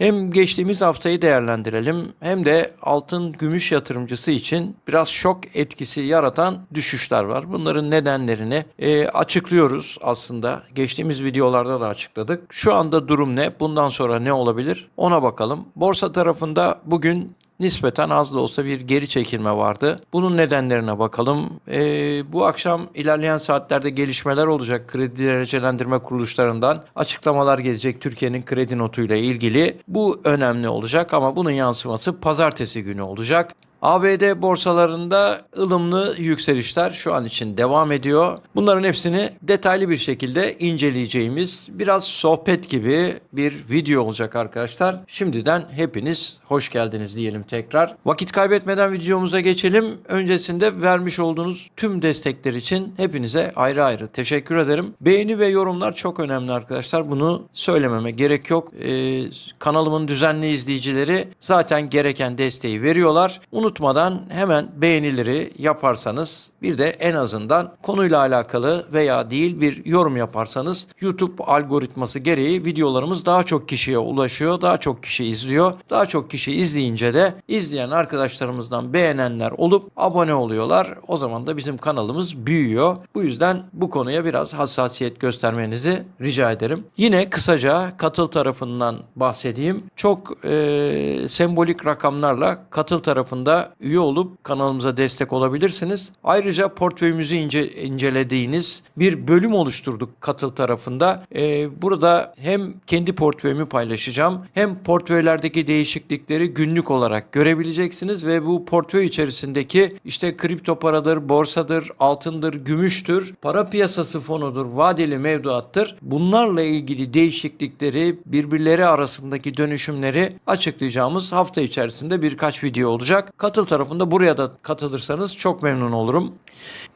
Hem geçtiğimiz haftayı değerlendirelim hem de altın gümüş yatırımcısı için biraz şok etkisi yaratan düşüşler var. Bunların nedenlerini e, açıklıyoruz aslında. Geçtiğimiz videolarda da açıkladık. Şu anda durum ne? Bundan sonra ne olabilir? Ona bakalım. Borsa tarafında bugün nispeten az da olsa bir geri çekilme vardı. Bunun nedenlerine bakalım. Ee, bu akşam ilerleyen saatlerde gelişmeler olacak. Kredi derecelendirme kuruluşlarından açıklamalar gelecek Türkiye'nin kredi notuyla ilgili. Bu önemli olacak ama bunun yansıması pazartesi günü olacak. ABD borsalarında ılımlı yükselişler şu an için devam ediyor. Bunların hepsini detaylı bir şekilde inceleyeceğimiz biraz sohbet gibi bir video olacak arkadaşlar. Şimdiden hepiniz hoş geldiniz diyelim tekrar. Vakit kaybetmeden videomuza geçelim. Öncesinde vermiş olduğunuz tüm destekler için hepinize ayrı ayrı teşekkür ederim. Beğeni ve yorumlar çok önemli arkadaşlar. Bunu söylememe gerek yok. Ee, kanalımın düzenli izleyicileri zaten gereken desteği veriyorlar. Unutmadan hemen beğenileri yaparsanız bir de en azından konuyla alakalı veya değil bir yorum yaparsanız YouTube algoritması gereği videolarımız daha çok kişiye ulaşıyor. Daha çok kişi izliyor. Daha çok kişi izleyince de izleyen arkadaşlarımızdan beğenenler olup abone oluyorlar. O zaman da bizim kanalımız büyüyor. Bu yüzden bu konuya biraz hassasiyet göstermenizi rica ederim. Yine kısaca katıl tarafından bahsedeyim. Çok e, sembolik rakamlarla katıl tarafında üye olup kanalımıza destek olabilirsiniz. Ayrıca portföyümüzü ince, incelediğiniz bir bölüm oluşturduk katıl tarafında. E, burada hem kendi portföyümü paylaşacağım hem portföylerdeki değişiklikleri günlük olarak görebileceksiniz ve bu portföy içerisindeki işte kripto paradır, borsadır, altındır, gümüştür, para piyasası fonudur, vadeli mevduattır. Bunlarla ilgili değişiklikleri, birbirleri arasındaki dönüşümleri açıklayacağımız hafta içerisinde birkaç video olacak. Katıl tarafında buraya da katılırsanız çok memnun olurum.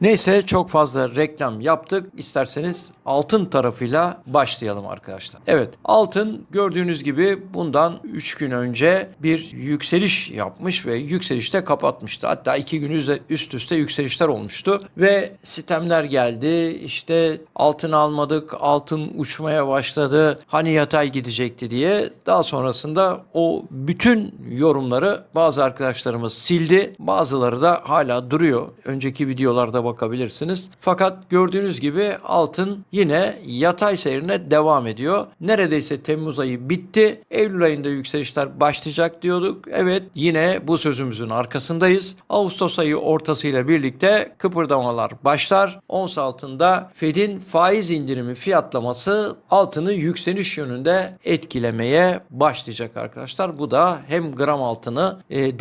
Neyse çok fazla reklam yaptık. İsterseniz altın tarafıyla başlayalım arkadaşlar. Evet altın gördüğünüz gibi bundan 3 gün önce bir yükseliş yapmış ve yükselişte kapatmıştı. Hatta 2 gün üst üste yükselişler olmuştu ve sistemler geldi. İşte altın almadık, altın uçmaya başladı. Hani yatay gidecekti diye. Daha sonrasında o bütün yorumları bazı arkadaşlarımız sildi. Bazıları da hala duruyor. Önceki videolarda bakabilirsiniz. Fakat gördüğünüz gibi altın yine yatay seyrine devam ediyor. Neredeyse Temmuz ayı bitti. Eylül ayında yükselişler başlayacak diyorduk. Evet yine bu sözümüzün arkasındayız. Ağustos ayı ortasıyla birlikte kıpırdamalar başlar. Ons altında Fed'in faiz indirimi fiyatlaması altını yükseliş yönünde etkilemeye başlayacak arkadaşlar. Bu da hem gram altını e,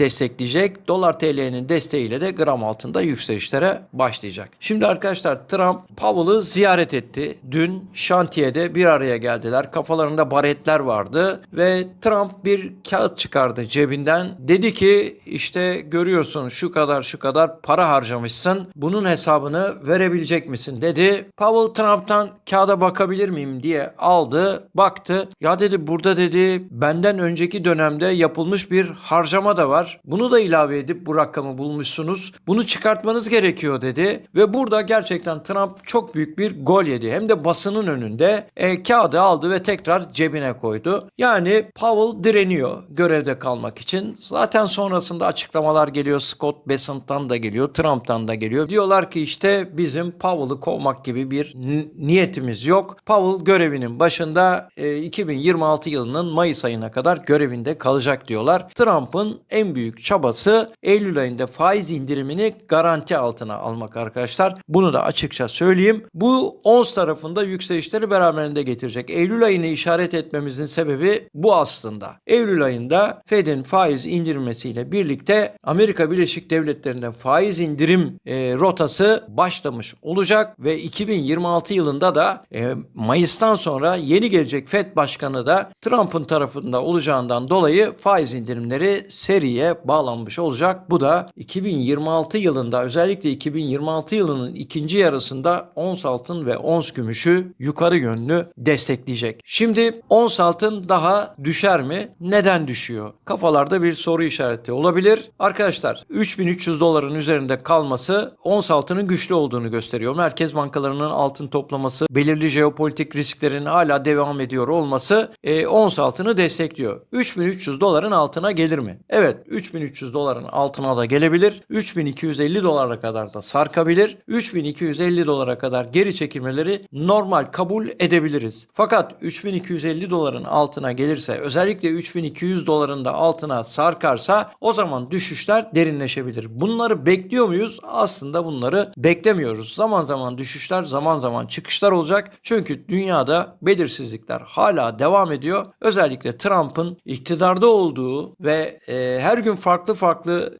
destekleyecek. Dolar TL'nin desteğiyle de gram altında yükselişlere başlayacak. Şimdi arkadaşlar Trump Powell'ı ziyaret etti. Dün şantiyede bir araya geldiler. Kafalarında baretler vardı ve Trump bir kağıt çıkardı cebinden. Dedi ki işte görüyorsun şu kadar şu kadar para harcamışsın. Bunun hesabını verebilecek misin dedi. Powell Trump'tan kağıda bakabilir miyim diye aldı. Baktı. Ya dedi burada dedi benden önceki dönemde yapılmış bir harcama da var. Bunu da ilave edip bu rakamı bulmuşsunuz. Bunu çıkartmanız gerekiyor dedi. Ve burada gerçekten Trump çok büyük bir gol yedi. Hem de basının önünde e, kağıdı aldı ve tekrar cebine koydu. Yani Powell direniyor görevde kalmak için. Zaten sonrasında açıklamalar geliyor. Scott Bessent'tan da geliyor. Trump'tan da geliyor. Diyorlar ki işte bizim Powell'ı kovmak gibi bir niyetimiz yok. Powell görevinin başında e, 2026 yılının Mayıs ayına kadar görevinde kalacak diyorlar. Trump'ın en büyük çabası Eylül ayında faiz indirimini garanti altına almak arkadaşlar. Bunu da açıkça söyleyeyim. Bu ons tarafında yükselişleri beraberinde getirecek. Eylül ayını işaret etmemizin sebebi bu aslında. Eylül ayında Fed'in faiz indirmesiyle birlikte Amerika Birleşik Devletleri'nde faiz indirim e, rotası başlamış olacak ve 2026 yılında da e, Mayıs'tan sonra yeni gelecek Fed başkanı da Trump'ın tarafında olacağından dolayı faiz indirimleri seriye bağlanmış yapılmış olacak. Bu da 2026 yılında özellikle 2026 yılının ikinci yarısında ons altın ve ons gümüşü yukarı yönlü destekleyecek. Şimdi ons altın daha düşer mi? Neden düşüyor? Kafalarda bir soru işareti olabilir. Arkadaşlar 3300 doların üzerinde kalması ons altının güçlü olduğunu gösteriyor. Merkez bankalarının altın toplaması, belirli jeopolitik risklerin hala devam ediyor olması e, ons altını destekliyor. 3300 doların altına gelir mi? Evet 3300 doların altına da gelebilir. 3250 dolara kadar da sarkabilir. 3250 dolara kadar geri çekilmeleri normal kabul edebiliriz. Fakat 3250 doların altına gelirse özellikle 3200 doların da altına sarkarsa o zaman düşüşler derinleşebilir. Bunları bekliyor muyuz? Aslında bunları beklemiyoruz. Zaman zaman düşüşler, zaman zaman çıkışlar olacak. Çünkü dünyada belirsizlikler hala devam ediyor. Özellikle Trump'ın iktidarda olduğu ve e, her gün farklı farklı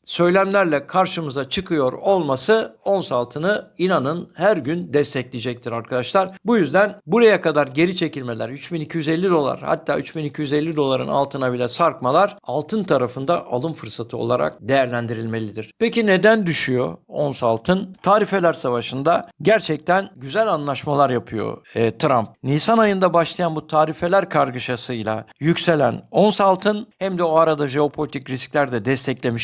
söylemlerle karşımıza çıkıyor olması ons altını inanın her gün destekleyecektir arkadaşlar. Bu yüzden buraya kadar geri çekilmeler 3250 dolar hatta 3250 doların altına bile sarkmalar altın tarafında alım fırsatı olarak değerlendirilmelidir. Peki neden düşüyor ons altın? Tarifeler savaşında gerçekten güzel anlaşmalar yapıyor e, Trump. Nisan ayında başlayan bu tarifeler kargaşasıyla yükselen ons altın hem de o arada jeopolitik riskler de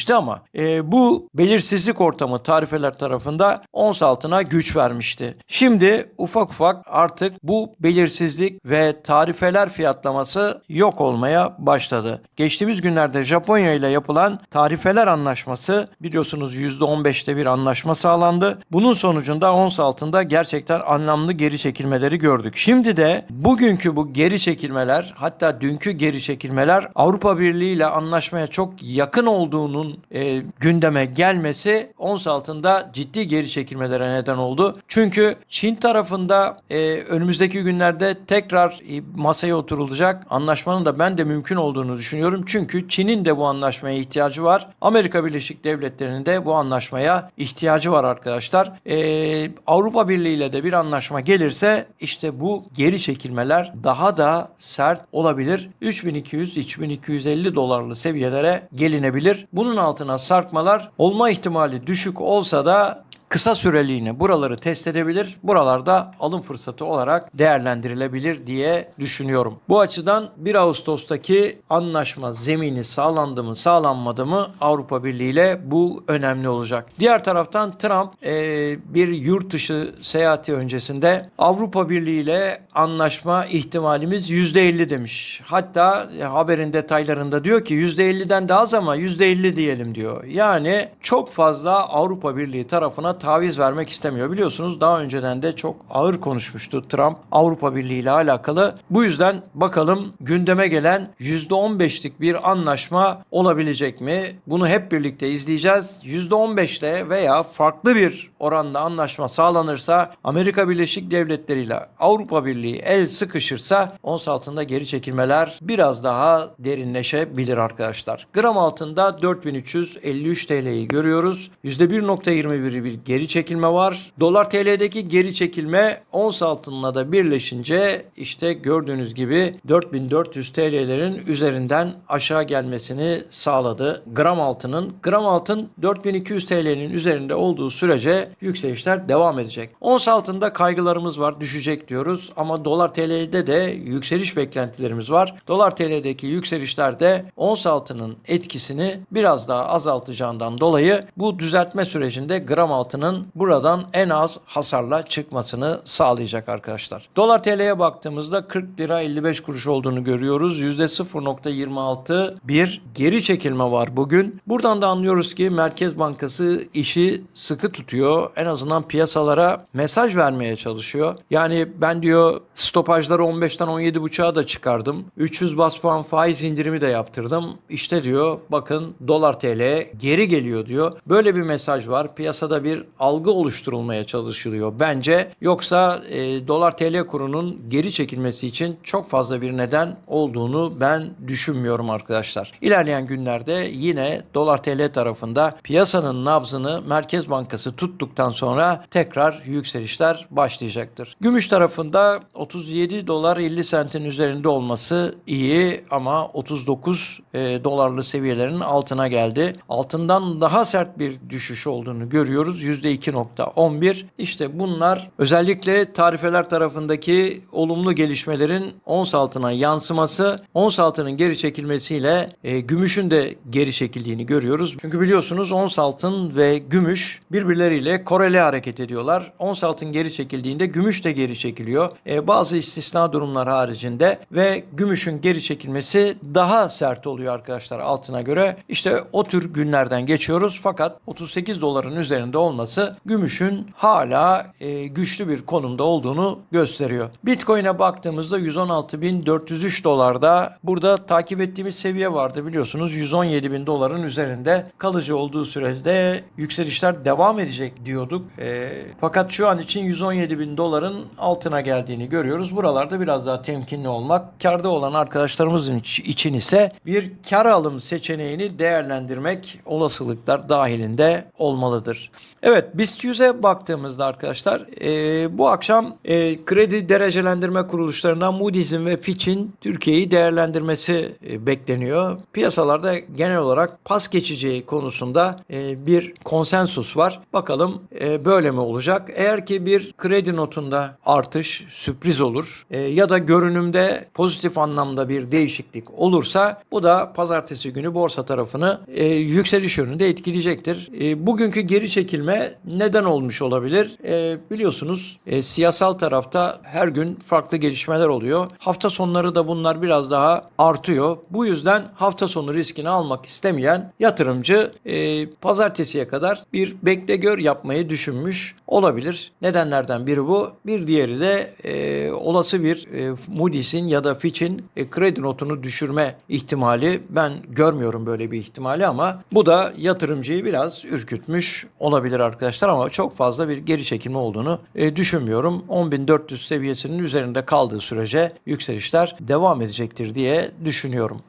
desteklemişti ama e, bu belirsizlik ortamı tarifeler tarafında ons altına güç vermişti. Şimdi ufak ufak artık bu belirsizlik ve tarifeler fiyatlaması yok olmaya başladı. Geçtiğimiz günlerde Japonya ile yapılan tarifeler anlaşması biliyorsunuz %15'te bir anlaşma sağlandı. Bunun sonucunda ons altında gerçekten anlamlı geri çekilmeleri gördük. Şimdi de bugünkü bu geri çekilmeler hatta dünkü geri çekilmeler Avrupa Birliği ile anlaşmaya çok yakın olduğunun e, gündeme gelmesi ons altında ciddi geri çekilmelere neden oldu. Çünkü Çin tarafında e, önümüzdeki günlerde tekrar e, masaya oturulacak anlaşmanın da ben de mümkün olduğunu düşünüyorum. Çünkü Çin'in de bu anlaşmaya ihtiyacı var. Amerika Birleşik Devletleri'nin de bu anlaşmaya ihtiyacı var arkadaşlar. E, Avrupa Birliği ile de bir anlaşma gelirse işte bu geri çekilmeler daha da sert olabilir. 3200-3250 dolarlı seviyelere gelinebilir. Bunun altına sarkmalar olma ihtimali düşük olsa da kısa süreliğine buraları test edebilir. Buralarda alım fırsatı olarak değerlendirilebilir diye düşünüyorum. Bu açıdan 1 Ağustos'taki anlaşma zemini sağlandı mı sağlanmadı mı Avrupa Birliği ile bu önemli olacak. Diğer taraftan Trump e, bir yurt dışı seyahati öncesinde Avrupa Birliği ile anlaşma ihtimalimiz %50 demiş. Hatta e, haberin detaylarında diyor ki %50'den de az ama %50 diyelim diyor. Yani çok fazla Avrupa Birliği tarafına taviz vermek istemiyor. Biliyorsunuz daha önceden de çok ağır konuşmuştu Trump Avrupa Birliği ile alakalı. Bu yüzden bakalım gündeme gelen %15'lik bir anlaşma olabilecek mi? Bunu hep birlikte izleyeceğiz. %15 ile veya farklı bir oranda anlaşma sağlanırsa Amerika Birleşik Devletleri ile Avrupa Birliği el sıkışırsa ons altında geri çekilmeler biraz daha derinleşebilir arkadaşlar. Gram altında 4353 TL'yi görüyoruz. %1.21 bir geri çekilme var. Dolar TL'deki geri çekilme ons altınla da birleşince işte gördüğünüz gibi 4400 TL'lerin üzerinden aşağı gelmesini sağladı. Gram altının gram altın 4200 TL'nin üzerinde olduğu sürece yükselişler devam edecek. Ons altında kaygılarımız var düşecek diyoruz ama dolar TL'de de yükseliş beklentilerimiz var. Dolar TL'deki yükselişler de ons altının etkisini biraz daha azaltacağından dolayı bu düzeltme sürecinde gram altının buradan en az hasarla çıkmasını sağlayacak arkadaşlar. Dolar TL'ye baktığımızda 40 lira 55 kuruş olduğunu görüyoruz. %0.26 bir geri çekilme var bugün. Buradan da anlıyoruz ki Merkez Bankası işi sıkı tutuyor. En azından piyasalara mesaj vermeye çalışıyor. Yani ben diyor stopajları 15'ten 17.5'a da çıkardım. 300 bas puan faiz indirimi de yaptırdım. İşte diyor bakın dolar TL geri geliyor diyor. Böyle bir mesaj var. Piyasada bir algı oluşturulmaya çalışılıyor bence. Yoksa e, dolar TL kurunun geri çekilmesi için çok fazla bir neden olduğunu ben düşünmüyorum arkadaşlar. İlerleyen günlerde yine dolar TL tarafında piyasanın nabzını Merkez Bankası tuttuktan sonra tekrar yükselişler başlayacaktır. Gümüş tarafında 37 dolar 50 sentin üzerinde olması iyi ama 39 e, dolarlı seviyelerin altına geldi. Altından daha sert bir düşüş olduğunu görüyoruz. %2.11. İşte bunlar özellikle tarifeler tarafındaki olumlu gelişmelerin ons altına yansıması, ons altının geri çekilmesiyle e, gümüşün de geri çekildiğini görüyoruz. Çünkü biliyorsunuz ons altın ve gümüş birbirleriyle korele hareket ediyorlar. Ons altın geri çekildiğinde gümüş de geri çekiliyor. E, bazı istisna durumlar haricinde ve gümüşün geri çekilmesi daha sert oluyor arkadaşlar altına göre. İşte o tür günlerden geçiyoruz fakat 38 doların üzerinde olması gümüşün hala e, güçlü bir konumda olduğunu gösteriyor. Bitcoin'e baktığımızda 116.403 dolarda burada takip ettiğimiz seviye vardı biliyorsunuz 117.000 doların üzerinde kalıcı olduğu sürede yükselişler devam edecek diyorduk. E, fakat şu an için 117.000 doların altına geldiğini görüyoruz. Buralarda biraz daha temkinli olmak, karda olan arkadaşlarımızın iç- için ise bir kar alım seçeneğini değerlendirmek olasılıklar dahilinde olmalıdır. Evet BIST 100'e baktığımızda arkadaşlar e, bu akşam e, kredi derecelendirme kuruluşlarından Moody's'in ve Fitch'in Türkiye'yi değerlendirmesi e, bekleniyor. Piyasalarda genel olarak pas geçeceği konusunda e, bir konsensus var. Bakalım e, böyle mi olacak? Eğer ki bir kredi notunda artış sürpriz olur e, ya da görünümde pozitif anlamda bir değişiklik olursa bu da pazartesi günü borsa tarafını e, yükseliş yönünde etkileyecektir. E, bugünkü geri çekilme neden olmuş olabilir? E, biliyorsunuz e, siyasal tarafta her gün farklı gelişmeler oluyor. Hafta sonları da bunlar biraz daha artıyor. Bu yüzden hafta sonu riskini almak istemeyen yatırımcı e, pazartesiye kadar bir bekle gör yapmayı düşünmüş olabilir. Nedenlerden biri bu. Bir diğeri de e, olası bir e, Moody's'in ya da Fitch'in e, kredi notunu düşürme ihtimali. Ben görmüyorum böyle bir ihtimali ama bu da yatırımcıyı biraz ürkütmüş olabilir arkadaşlar ama çok fazla bir geri çekilme olduğunu e, düşünmüyorum. 10.400 seviyesinin üzerinde kaldığı sürece yükselişler devam edecektir diye düşünüyorum.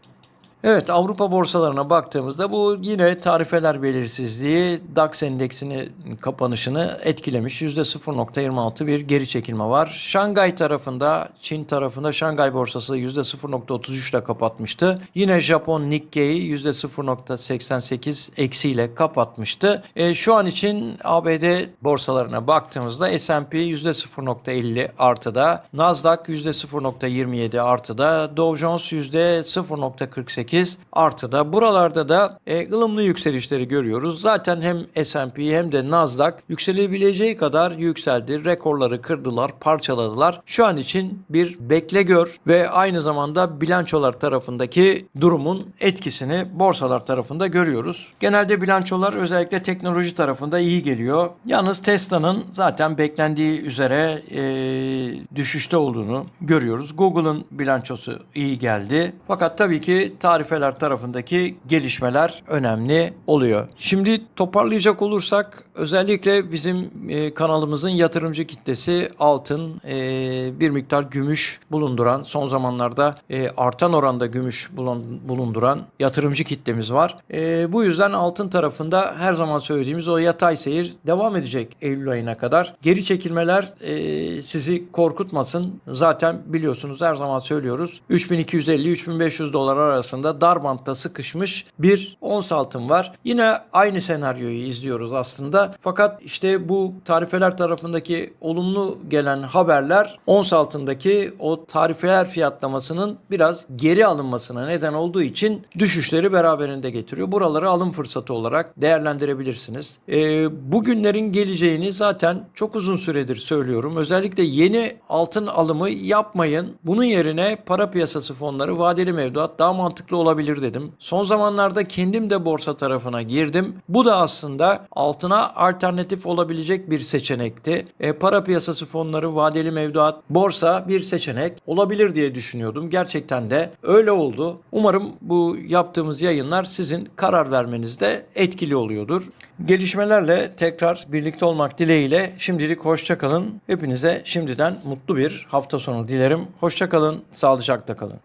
Evet Avrupa borsalarına baktığımızda bu yine tarifeler belirsizliği DAX endeksini kapanışını etkilemiş. %0.26 bir geri çekilme var. Şangay tarafında Çin tarafında Şangay borsası %0.33 ile kapatmıştı. Yine Japon Nikkei %0.88 eksiyle kapatmıştı. E, şu an için ABD borsalarına baktığımızda S&P %0.50 artıda, Nasdaq %0.27 artıda, Dow Jones %0.48 artıda. Buralarda da e, ılımlı yükselişleri görüyoruz. Zaten hem S&P hem de Nasdaq yükselebileceği kadar yükseldi. Rekorları kırdılar, parçaladılar. Şu an için bir bekle gör ve aynı zamanda bilançolar tarafındaki durumun etkisini borsalar tarafında görüyoruz. Genelde bilançolar özellikle teknoloji tarafında iyi geliyor. Yalnız Tesla'nın zaten beklendiği üzere e, düşüşte olduğunu görüyoruz. Google'ın bilançosu iyi geldi. Fakat tabii ki tarifeler tarafındaki gelişmeler önemli oluyor. Şimdi toparlayacak olursak özellikle bizim e, kanalımızın yatırımcı kitlesi altın, e, bir miktar gümüş bulunduran, son zamanlarda e, artan oranda gümüş bulun- bulunduran yatırımcı kitlemiz var. Bu yüzden altın tarafında her zaman söylediğimiz o yatay seyir devam edecek Eylül ayına kadar. Geri çekilmeler sizi korkutmasın. Zaten biliyorsunuz her zaman söylüyoruz. 3250-3500 dolar arasında dar bantta sıkışmış bir ons altın var. Yine aynı senaryoyu izliyoruz aslında. Fakat işte bu tarifeler tarafındaki olumlu gelen haberler ons altındaki o tarifeler fiyatlamasının biraz geri alınmasına neden olduğu için düşüşleri beraberinde getiriyor. Buraları alım fırsatı olarak değerlendirebilirsiniz. Ee, bugünlerin geleceğini zaten çok uzun süredir söylüyorum. Özellikle yeni altın alımı yapmayın. Bunun yerine para piyasası fonları, vadeli mevduat daha mantıklı olabilir dedim. Son zamanlarda kendim de borsa tarafına girdim. Bu da aslında altına alternatif olabilecek bir seçenekti. E, para piyasası fonları, vadeli mevduat, borsa bir seçenek olabilir diye düşünüyordum. Gerçekten de öyle oldu. Umarım bu yaptığımız yayınlar sizin karar vermenizde etkili oluyordur. Gelişmelerle tekrar birlikte olmak dileğiyle şimdilik hoşça kalın. Hepinize şimdiden mutlu bir hafta sonu dilerim. Hoşça kalın, sağlıcakla kalın.